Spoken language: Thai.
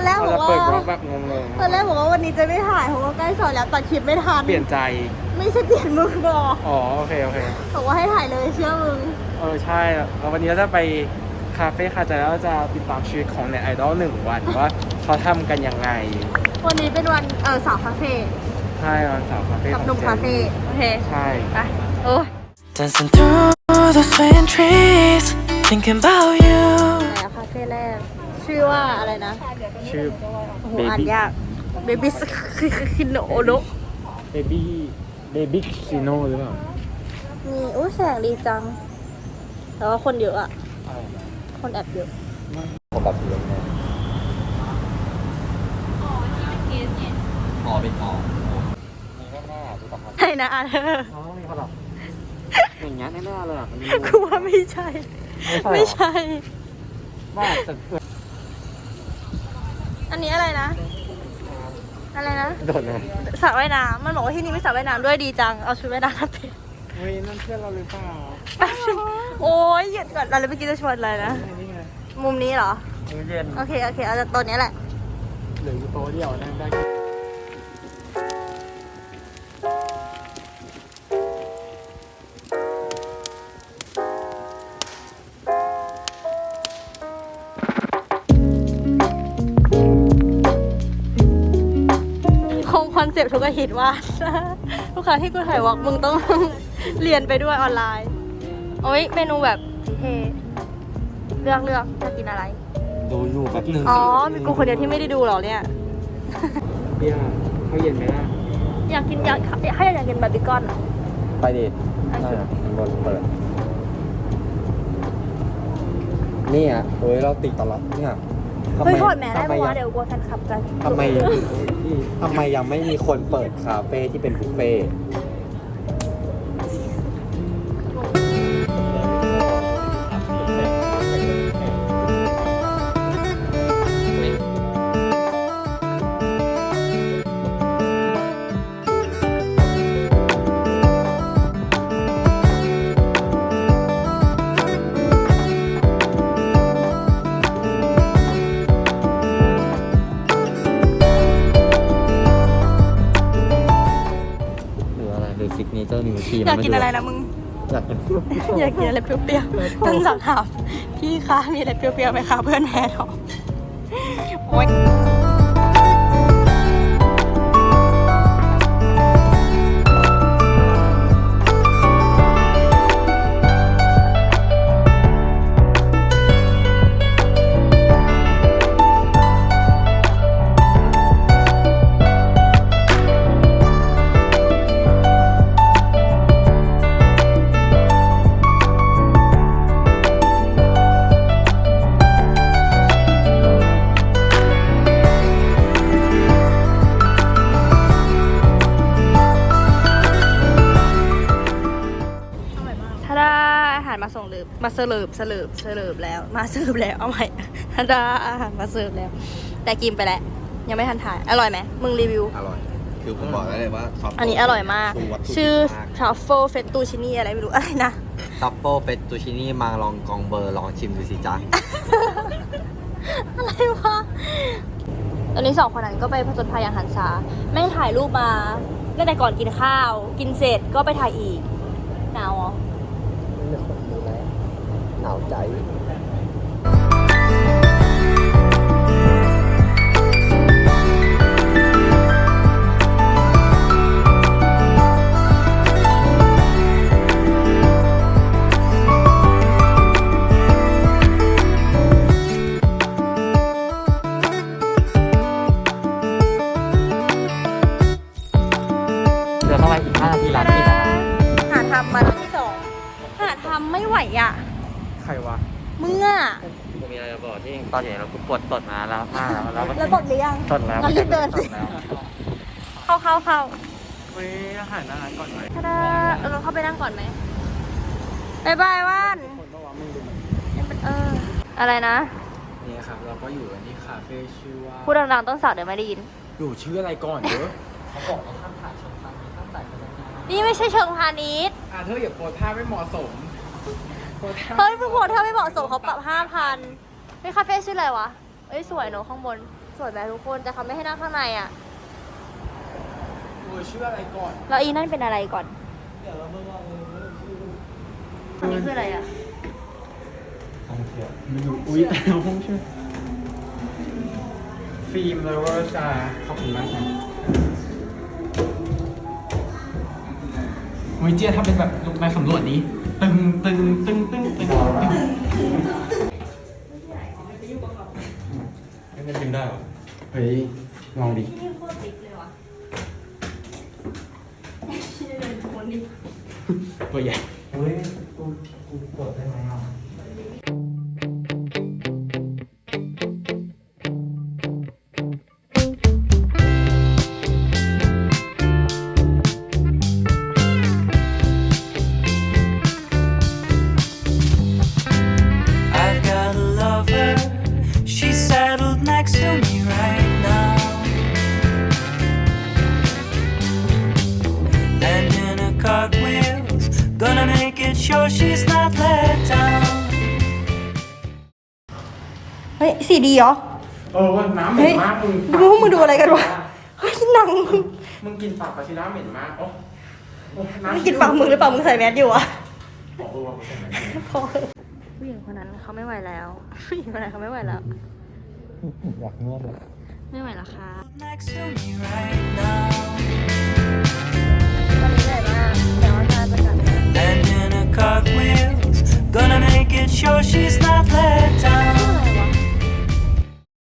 อนแรกเราบอกจะว่า เปิดบล็อกแบบงงตอนแรกบอกว่าวันนี้จะไม่ถ่ายเพราะว่าใกล้สอนแล้วตัดคลิปไม่ทันๆ เปลี่ยนใจ ไม่ใช่เปลี่ยนมือบอกอ๋อ โอเค โอเค บอกว่าให้ถ่ายเลยเชื่อมึงเออ ใช่แล้ววันนี้เราจะไปคาเฟ่คาใจแล้วจะติดตามชีวิตของเน็ตไอดอลหนึ่งวันว่าเขาทำกันยังไง วันนี้เป็นวันเออสาวคาเฟ่ใช่วันเสาร์คาเฟ่กับของหนุ่มจคาเฟ่โอเคใช่ ไปโอ้ย Dancing through the swaying trees, thinking about you. แล้วคาเฟ่แรก ชื่อว่าอะไรนะชื่อโอ้โห Baby อ่านยากเบบี้สคิโนโอโนเบบี้เบบี้คิโนหรือเปล่ามีอุ้ยแสงดีจัง แต่ว่าคนเยอะอะคนแอบเยอะผมแบบเยอะแน่อ๋อเป็นอ๋อมีแน่ๆดูต่อครับใช่นะอาเธออ๋อมีคนหรออย่างเงี้ยแน่ๆเลยอะมันมีกูว่าไม่ใช่ ไม่ใช่ว่าจะเกิด อันนี้อะไรนะ อะไรนะโดดเลยสระว่ายน้ำมันบอกว่าที่นี่มีสระว่ายน้ำด้วยดีจัง เอาชุดว่ายน้ำมาเป็นเฮ้ยนั่นเพื่อนเราหรือเปล่าแป๊บนึงโอ้ยหยุดก่อนเราเลยเมื่อกี้จะชวนอะไรนะ นี่ไงมุมนี้เหรอ มื้อเย็นโอเค โอเค เอาจากตัวนี้แหละ เหลืออยู่โต๊ะเดียวนั่งได้ คงคอนเซปต์ทุกอาทิตย์ว่าทุกครั้งที่กูถ่ายวอล์กมึงต้อง เรียนไปด้วยออนไลน์ โอ้ยเมนูแบบเท่ๆเลือกเลือกจะกินอะไร ดูอยู่แบบหนึ่งอ๋อ มีกูคนเดียวที่ไม่ได้ดูเหรอเนี่ยเบียร์เขาเย็นไหมล่ะอยากกินอยากให้อยากกินบาร์บีคอนอะไปดิไปนั่นสิอะข้างบนเปิดนี่อะโอ้ยเราติดตลอดเนี่ยทำ เฮ้ยไมถอดแมสได้ทำไมปะวะยังเดี๋ยวกลัวแฟนคลับกันทำไมทำไมยังไม่มีคนเปิดคาเฟ่ที่เป็นบุฟเฟ่ เจอร์นิวทีอยากกินอะไรนะมึง อยากกินอยากกินอะไรเปรี้ยวๆต้องสั่งถามพี่คะมีอะไรเปรี้ยวๆไหมคะเพื่อนแพ้ท้องโอ๊ย รมาส่งเลิฟมาเสิร์ฟเสิร์ฟเสิร์ฟแล้ว มาเสิร์ฟแล้วเอาใหม่ถ้าได้อาหารมาเสิร์ฟแล้ว แต่กินไปแล้วยังไม่ทันถ่ายอร่อยไหมมึงรีวิว อร่อย คือผมบอกได้เลยว่าอันนี้อร่อยมากชื่อ truffle fettuccine อะไรไม่รู้อะไรนะ ทัฟเฟิลเฟตตูชินี่มาลองกองเบอร์ลองชิมดูสิจ๊ะ อะไรวะ ตอนนี้สองคนนั้นก็ไปผจญภัยอย่างหันษาแม่งถ่ายรูปมาตั้งแต่ก่อนกินข้าว กินเสร็จก็ไปถ่ายอีกหนาวเหรอ หนาวใจเดี๋ยวเข้าไปอีก5นาทีร้านปิดอะหาทำมาที่สองหาทำไม่ไหวอะใค รวะมึงอะกูมีอะไรจะบอกที่ตอนอยู่เรากูปวดตดมาแล้วมาแล้วแล้วก็แล้วกดหรือยังตดแล้วงั้นรีบเดินสิตแล้วเข้าเข้าเข้าเฮ้ยอาหารอาหารก่อนไหมถ้าได้เออเข้าไปนั่งก่อนไหมบายบายว่านคนก็ว่ามึงดูมันเอออะไรนะนี่ครับเราก็อยู่กันที่คาเฟ่ชื่อว่าพูดดังๆต้นสาวเดี๋ยวไม่ได้ยินอยู่ชื่ออะไรก่อนเด้อเขาบอกว่าห้ามถ่ายช่องทางนี้ห้ามถ่ายพนักงานนี่ไม่ใช่เชิงพาณิชย์อะเธออย่าโพสท่าไม่เหมาะสมโพสท่า เฮ้ยมึงโหดถ้าไม่เหมาะสมเขาปรับห้าพันนี่คาเฟ่ชื่ออะไรวะเอ้ยสวยเนอะข้างบนสสวยไหมทุกคนแต่เขาไม่ให้นั่งข้างในอะเออชื่ออะไรก่อน แล้วอีนั่นเป็นอะไรก่อนอันนี้คืออะไรอะไม่รู้อุ้ยแต่ห้องชื่อฟิล์มเลเวอร์ชาขอบคุณมากครับโอ้ยเจี๊ยทำเป็นแบบลุกนายสำรวจนี้ ตึงตึงตึงตึงตึงตึงไม่ได้กินได้หรอเฮ้ยลองดินี่โคตรติ๊กเลยว่ะตัวใหญ่เฮ้ยกูกูเปิดได้ไหมอะ sure she's not let down. เฮ้ยสีดีเหรอ เออว่าน้ำเหม็เฮ้นยมากมึงพวกมึงดูอะไรกันวะ เฮ้ยหนังมึงมึงกินปากปลาชิล่าเหม็นมากโอ้โอ้ำไม่กินปากมึงหรือเปล่ามึงใส่แมสอยู่อะบอกเออว่ากูใส่แมสพอผู้หญิงคนนั้นเขาไม่ไหวแล้วผู้หญิงคนนั้นเขาไม่ไหวแล้ว อยากนวดเลยไม่ไหวแล้วค่ะ Next to me right now. Sure she's not down.